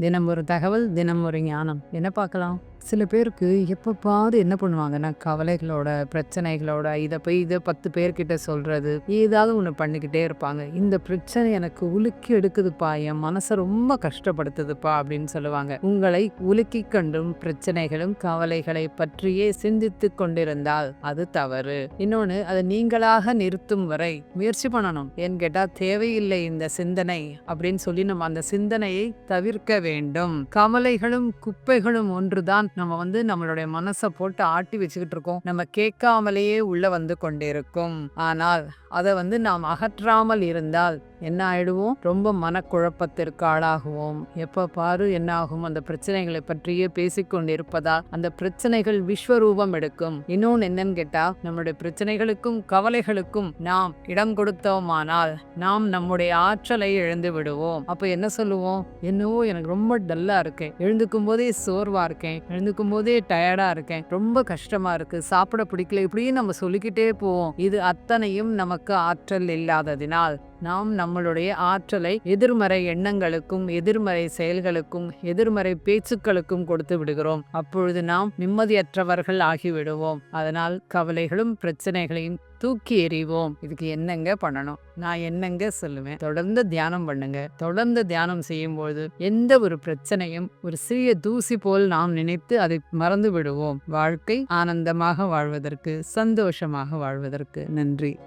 தினம் ஒரு தகவல் தினம் ஒரு ஞானம். என்ன பார்க்கலாம்? சில பேருக்கு எப்பப்பாவது என்ன பண்ணுவாங்கன்னா கவலைகளோட பிரச்சனைகளோட இதை போய் இதை பத்து பேர்கிட்ட சொல்கிறது ஏதாவது ஒன்று பண்ணிக்கிட்டே இருப்பாங்க. இந்த பிரச்சனை எனக்கு உலுக்கி எடுக்குதுப்பா என் மனசை ரொம்ப கஷ்டப்படுத்துதுப்பா அப்படின்னு சொல்லுவாங்க. உங்களை உலுக்கி கண்டும் பிரச்சனைகளும் கவலைகளை பற்றியே சிந்தித்து கொண்டிருந்தால் அது தவறு. இன்னொன்று அதை நீங்களாக நிறுத்தும் வரை முயற்சி பண்ணணும். ஏன்னு கேட்டால் தேவையில்லை இந்த சிந்தனை அப்படின்னு சொல்லி நம்ம அந்த சிந்தனையை தவிர்க்க வேண்டும். கவலைகளும் குப்பைகளும் ஒன்றுதான் நம்ம வந்து நம்மளுடைய மனசை போட்டு ஆட்டி வச்சுக்கிட்டு இருக்கோம். நம்ம கேட்காமலேயே உள்ள வந்து கொண்டிருக்கும். ஆனால் அதை வந்து நாம் அகற்றாமல் இருந்தால் என்ன ஆயிடுவோம்? ரொம்ப மனக்குழப்பத்திற்கு ஆளாகுவோம். எப்ப பாரு என்ன ஆகும் அந்த பிரச்சனைகளை பற்றியே பேசிக்கொண்டிருப்பதால் அந்த பிரச்சனைகள் விஸ்வரூபம் எடுக்கும். இன்னொன்னு என்னன்னு கேட்டா நம்மளுடைய பிரச்சனைகளுக்கும் கவலைகளுக்கும் நாம் இடம் கொடுத்தோமானால் நாம் நம்முடைய ஆற்றலை இழந்து விடுவோம். அப்ப என்ன சொல்லுவோம்? என்னவோ எனக்கு ரொம்ப டல்லா இருக்கேன். எழுந்துக்கும் போதே சோர்வா இருக்கேன். எழுந்துக்கும் போதே டயர்டா இருக்கேன். ரொம்ப கஷ்டமா இருக்கு. சாப்பிட பிடிக்கல. இப்படியும் நம்ம சொல்லிக்கிட்டே போவோம். இது அத்தனையும் நமக்கு ஆற்றல் இல்லாததினால். நாம் நம்மளுடைய ஆற்றலை எதிர்மறை எண்ணங்களுக்கும் எதிர்மறை செயல்களுக்கும் எதிர்மறை பேச்சுக்களுக்கும் கொடுத்து விடுகிறோம். அப்பொழுது நாம் நிம்மதியற்றவர்கள் ஆகிவிடுவோம். அதனால் கவலைகளும் பிரச்சனைகளையும் தூக்கி எறிவோம். இதுக்கு என்னங்க பண்ணணும்? நான் என்னங்க சொல்லுவேன்? தொடர்ந்து தியானம் பண்ணுங்க. தொடர்ந்து தியானம் செய்யும்போது எந்த ஒரு பிரச்சனையும் ஒரு சிறிய தூசி போல் நாம் நினைத்து அதை மறந்து விடுவோம். வாழ்க்கை ஆனந்தமாக வாழ்வதற்கு சந்தோஷமாக வாழ்வதற்கு. நன்றி.